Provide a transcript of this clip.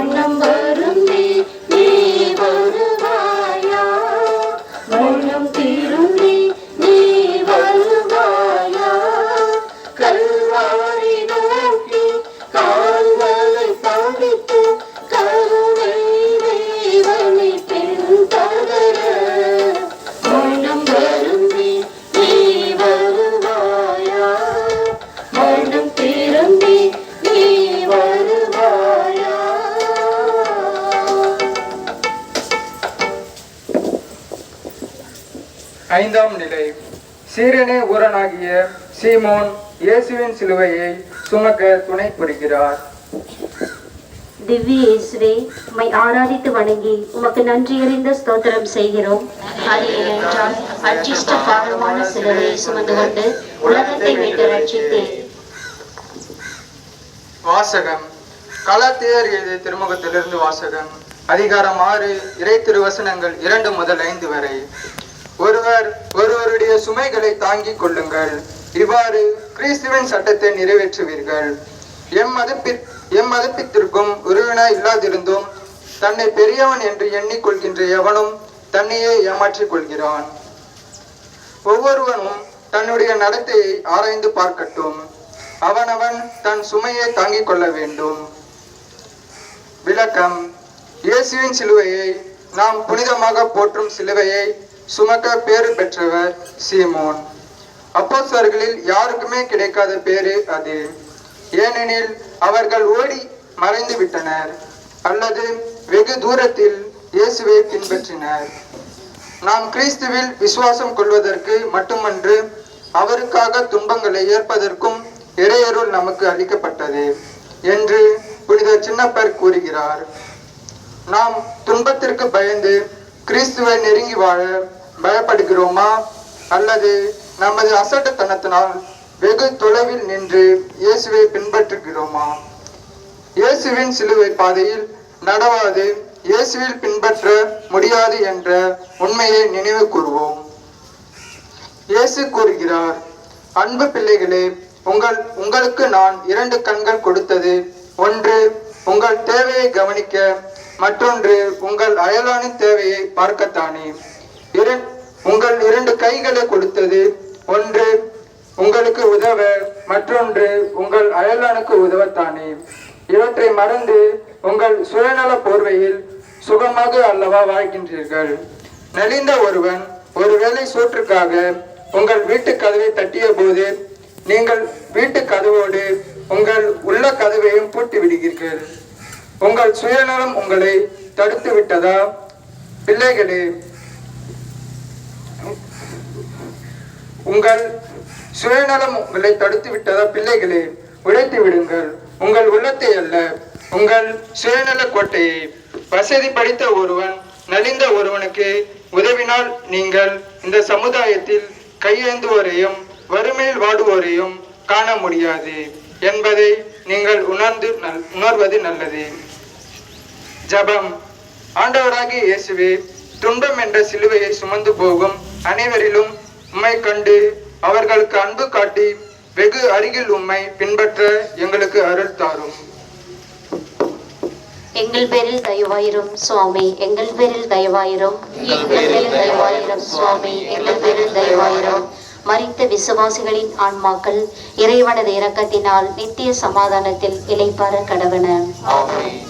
phone number ஐந்தாம் நிலை. சீரனே ஊரனாகிய சீமோன் இயேசுவின் சிலுவையை சுமக்க துணை புரிகிறார். திவ்ய இயேசுவே உம்மை ஆராதித்து வணங்கி உமக்கு நன்றியறிந்த ஸ்தோத்திரம் செய்கிறோம். அது ஏனென்றால் அச்சிஷ்ட பாரமான சிலுவையை சுமந்து கொண்டு உலகத்தை மீட்டு ரட்சித்தேன். வாசகம். கலாத்தியர் எழுதிய திருமுகத்திலிருந்து வாசகம். அதிகாரம் ஆறு இறை திருவசனங்கள் இரண்டு முதல் ஐந்து வரை. ஒருவர் ஒருவருடைய சுமைகளை தாங்கிக் கொள்ளுங்கள். இவ்வாறு கிறிஸ்துவின் சட்டத்தை நிறைவேற்றுவீர்கள். எம் மதிப்பிற் எம் மதிப்பித்திற்கும் உறவினாய் இல்லாதிருந்தும் தன்னை பெரியவன் என்று எண்ணிக்கொள்கின்ற எவனும் தன்னையே ஏமாற்றிக் கொள்கிறான். ஒவ்வொருவனும் தன்னுடைய நடத்தையை ஆராய்ந்து பார்க்கட்டும். அவனவன் தன் சுமையை தாங்கிக் கொள்ள வேண்டும். விளக்கம். இயேசுவின் சிலுவையை நாம் புனிதமாக போற்றும் சிலுவையை சுமக்க பேறு பெற்றவர் சீமோன். அப்போஸ்தலர்களில் யாருக்குமே கிடைக்காத பேரு அது. ஏனெனில் அவர்கள் ஓடி மறைந்து விட்டனர் அல்லது வெகு தூரத்தில் இயேசுவை பின்பற்றினர். நாம் கிறிஸ்துவில் விசுவாசம் கொள்வதற்கு மட்டுமன்று அவருக்காக துன்பங்களை ஏற்பதற்கும் இறையருள் நமக்கு அளிக்கப்பட்டது என்று புனித சின்னப்பர் கூறுகிறார். நாம் துன்பத்திற்கு பயந்து கிறிஸ்துவை நெருங்கி வாழ பயப்படுகிறோமா? அல்லது நமது அசட்டுத்தனத்தினால் வெகு தொலைவில் நின்று இயேசுவை பின்பற்றுகிறோமா? இயேசுவின் சிலுவை பாதையில் நடவாது இயேசுவில் பின்பற்ற முடியாது என்ற உண்மையை நினைவு கூறுவோம். இயேசு கூறுகிறார் அன்பு பிள்ளைகளே உங்கள் உங்களுக்கு நான் இரண்டு கண்கள் கொடுத்தது. ஒன்று உங்கள் தேவையை கவனிக்க மற்றொன்று உங்கள் அயலானின் தேவையை பார்க்கத்தானே? உங்கள் இரண்டு கைகளை கொடுத்தது. ஒன்று உங்களுக்கு உதவ மற்றொன்று உங்கள் அயலானுக்கு உதவத்தானே. இவற்றை மறந்து உங்கள் சுயநல போர்வையில் சுகமாக அல்லவா வாழ்கின்றீர்கள். நலிந்த ஒருவன் ஒருவேளை சோற்றுக்காக உங்கள் வீட்டு கதவை தட்டிய போது நீங்கள் வீட்டு கதவோடு உங்கள் உள்ள கதவையும் பூட்டி விடுகிறீர்கள். உங்கள் சுயநலம் உங்களை தடுத்து விட்டதா? பிள்ளைகளே உங்கள் சுயநலம் உங்களை தடுத்து விட்டதா பிள்ளைகளே? உழைத்து விடுங்கள். உங்கள் உள்ளத்தை அல்ல உங்கள் சுயநல கோட்டையை. வசதி படித்த ஒருவன் நலிந்த ஒருவனுக்கு உதவினால் நீங்கள் இந்த சமுதாயத்தில் கையேந்துவோரையும் வறுமையில் வாடுவோரையும் காண முடியாது என்பதை நீங்கள் உணர்ந்து நல்- உணர்வது நல்லது. ஜபம். ஆண்டவராகி இயேசுவே துன்பம் என்ற சிலுவையை சுமந்து போகும் அனைவரிலும் உம்மை கண்டு அவர்களுக்கு அன்பு காட்டி வெகு அருகில் உம்மை பின்பற்ற எங்களுக்கு அருள் தாரும். எங்கள் பேரில் தயவாயிரும் சுவாமி. எங்கள் பேரில் தயவாயிரும். எங்கள் பேரில் தயவாயிரும் சுவாமி. எங்கள் பேரில் தயவாயிரும். மறித்த விசுவாசிகளின் ஆன்மாக்கள் இறைவனது இரக்கத்தினால் நித்திய சமாதானத்தில் இளைப்பாற கடவன. ஆமென்.